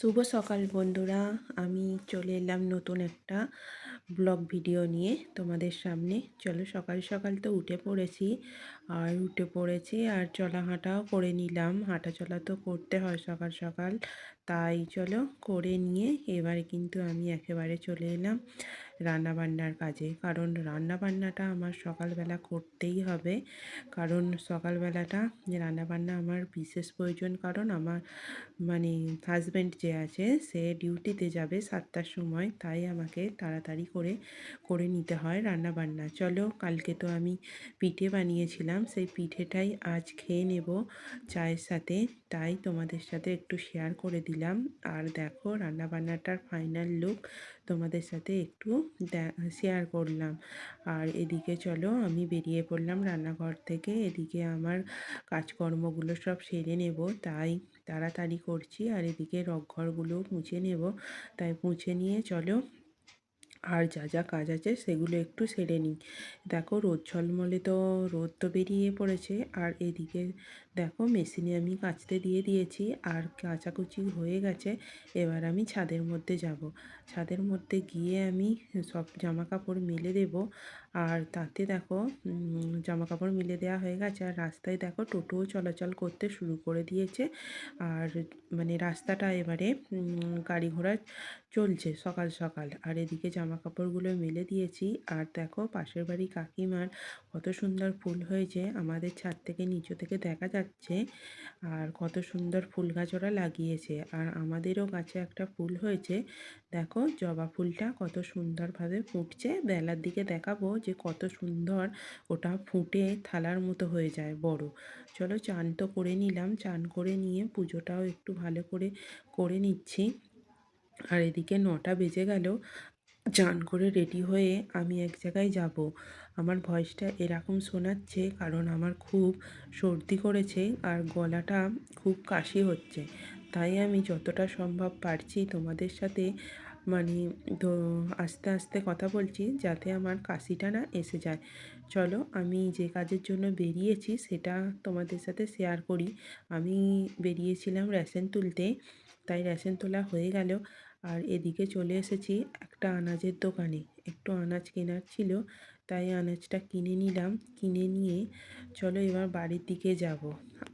শুভ সকাল বন্ধুরা। আমি চলে এলাম নতুন একটা ব্লগ ভিডিও নিয়ে তোমাদের সামনে। চলো সকাল সকাল তো উঠে পড়েছি, আর উঠে পড়েছি আর চলা হাঁটাও করে নিলাম। হাঁটা চলা তো করতে হয় সকাল সকাল, তাই চলো করে নিয়ে এবারে কিন্তু আমি একেবারে চলে এলাম। রান্না বান্নার কাজে। কারণ রান্না বান্নাটা আমার সকালবেলা করতেই হবে। কারণ সকালবেলাটা রান্না বান্না আমার বিশেষ প্রয়োজন, কারণ আমার মানে হাজব্যান্ড যে আছে, সে ডিউটিতে যাবে সাতটার সময়। তাই আমাকে তাড়াতাড়ি করে করে নিতে হয় রান্না বান্না চলো, কালকে তো আমি পিঠে বানিয়েছিলাম। সেই পিঠেটাই আজ খেয়ে নেব চায়ের সাথে। তাই তোমাদের সাথে একটু শেয়ার করে দিলাম। আর দেখো, রান্নাবান্নাটার ফাইনাল লুক তোমাদের সাথে একটু শেয়ার করলাম। আর এদিকে চলো, আমি বেরিয়ে পড়লাম রান্নাঘর থেকে। এদিকে আমার কাজকর্মগুলো সব সেরে নেব। তাই তাড়াতাড়ি করছি। আর এদিকে রকঘরগুলো মুছে নেব। তাই মুছে নিয়ে চলো। আর যা যা কাজ আছে সেগুলো একটু সেরে নিই। দেখো রোদ ঝলমলে তো, রোদ তো বেরিয়ে পড়েছে। আর এদিকে দেখো মেশিনে আমি কাচতে দিয়ে দিয়েছি আর কাচাকুচি হয়ে গেছে, এবার আমি ছাদের মধ্যে যাব। ছাদের মধ্যে গিয়ে আমি সব জামা কাপড় মেলে দেব আর তাতে দেখো জামা কাপড় মিলে দেওয়া হয়ে গেছে আর রাস্তায় দেখো টোটোও চলাচল করতে শুরু করে দিয়েছে আর মানে রাস্তাটা এবারে গাড়ি ঘোড়া চলছে সকাল সকাল আর এদিকে জামা কাপড়গুলো মেলে দিয়েছি আর দেখো পাশের বাড়ি কাকিমার কত সুন্দর ফুল হয়েছে। আমাদের ছাদ থেকে নিচু থেকে দেখা যাচ্ছে। আর কত সুন্দর ফুল গাছ ওরা লাগিয়েছে। আর আমাদেরও গাছে একটা ফুল হয়েছে। দেখো, জবা ফুলটা কত সুন্দরভাবে ফুটছে। বেলার দিকে দেখাবো যে কত সুন্দর ওটা ফুটে থালার মতো হয়ে যায় বড়। চলো চান তো করে নিলাম। চান করে নিয়ে পুজোটাও একটু ভালো করে করে নিচ্ছি। আর এদিকে নটা বেজে গেল। চান করে রেডি হয়ে আমি এক জায়গায় যাব। আমার ভয়েসটা এরকম শোনাচ্ছে কারণ আমার খুব সর্দি করেছে আর গলাটা খুব কাশি হচ্ছে। তাই আমি যতটা সম্ভব পারছি তোমাদের সাথে মানে তো আস্তে আস্তে কথা বলছি যাতে আমার কাশিটা না এসে যায়। চলো আমি যে কাজের জন্য বেরিয়েছি সেটা তোমাদের সাথে শেয়ার করি। আমি বেরিয়েছিলাম রেশন তুলতে, তাই রেশন তোলা হয়ে গেল। আর এদিকে চলে এসেছি একটা আনাজের দোকানে। একটু আনাজ কেনার ছিল, তাই আনাজটা কিনে নিলাম। কিনে নিয়ে চলো এবার বাড়ির দিকে যাব।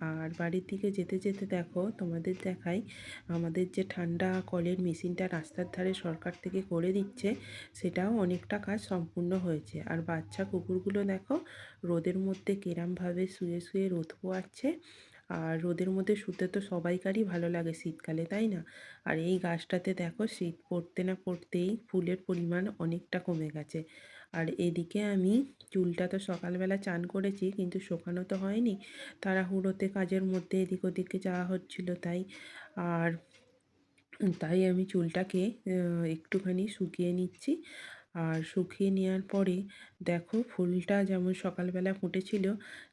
আর বাড়ির দিকে যেতে যেতে দেখো, তোমাদের দেখাই আমাদের যে ঠান্ডা কলের মেশিনটা রাস্তার ধারে সরকার থেকে করে দিচ্ছে, সেটাও অনেকটা কাজ সম্পূর্ণ হয়েছে। আর বাচ্চা কুকুরগুলো দেখো, রোদের মধ্যে কেরামভাবে শুয়ে শুয়ে রোদ পোয়াচ্ছে। আর রোদের মধ্যে শুতে তো সবাইকারই ভালো লাগে শীতকালে, তাই না? আর এই গাছটাতে দেখো শীত পড়তে না পড়তেই ফুলের পরিমাণ অনেকটা কমে গেছে। আর এদিকে আমি চুলটা তো সকালবেলা চান করেছি কিন্তু শোকানো তো হয়নি। তাড়াহুড়োতে কাজের মধ্যে এদিক ওদিকে যাওয়া হচ্ছিল তাই। আর তাই আমি চুলটাকে একটুখানি শুকিয়ে নিচ্ছি। আর শুকিয়ে নেওয়ার পরে দেখো ফুলটা যেমন সকালবেলা ফুটেছিল,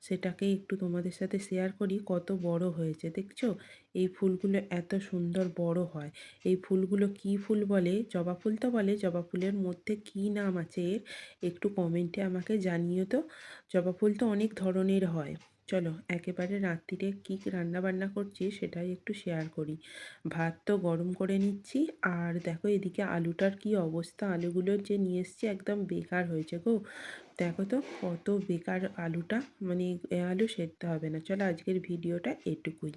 সেটাকে একটু তোমাদের সাথে শেয়ার করি কত বড় হয়েছে। দেখছ? এই ফুলগুলো এত সুন্দর বড় হয়। এই ফুলগুলো কি ফুল বলে? জবা ফুল তো বলে। জবা ফুলের মধ্যে কি নাম আছে এর? একটু কমেন্টে আমাকে জানিও তো। জবা ফুল তো অনেক ধরনের হয়। চলো, একেবারে রাত্রিরে কী রান্না বান্না করছি সেটাই একটু শেয়ার করি। ভাত তো গরম করে নিচ্ছি, আর দেখো এদিকে আলুটার কি অবস্থা? আলুগুলো যে নিয়ে এসছি একদম বেকার হয়েছে গো। দেখো তো কত বেকার আলুটা মানে আলু সেদ্ধ হবে না। চলো আজকের ভিডিওটা এটুকুই।